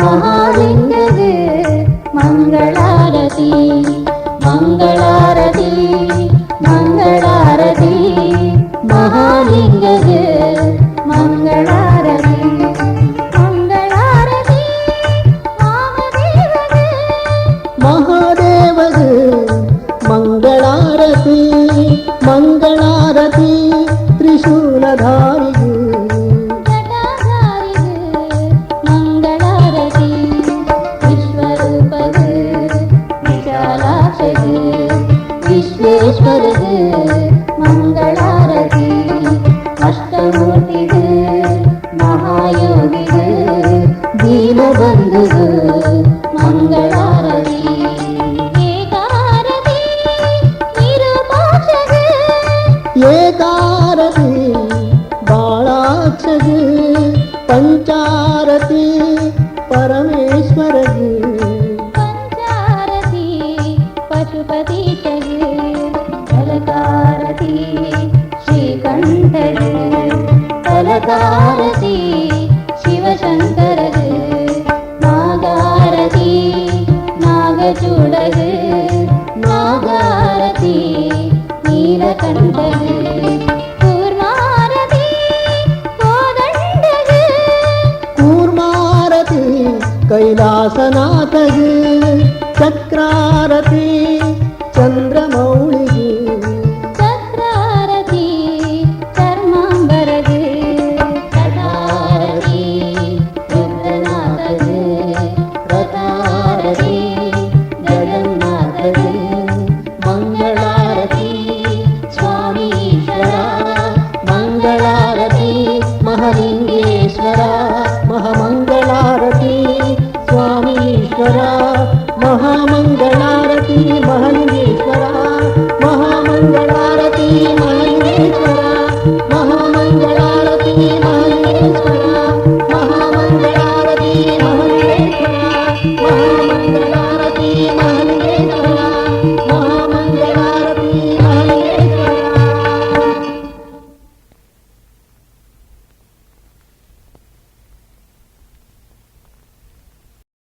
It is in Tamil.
மகாலிங்கது மங்களாரதி. மங்கள விஸ்வேஸ்வரது மங்களாரதி அஷ்டமூர்த்திது மகாயோகிது தீனபந்து மங்களாரதி. ஏகாரதி ஏகாரதி பஞ்சாரதி பரமேஸ்வரது తారసి శ్రీకంఠరు తల తారసి శివశంకరరు నాగారతి నాగచూడరు నాగారతి నీలకంఠరు கைலாசநாதகு சக்கராரதி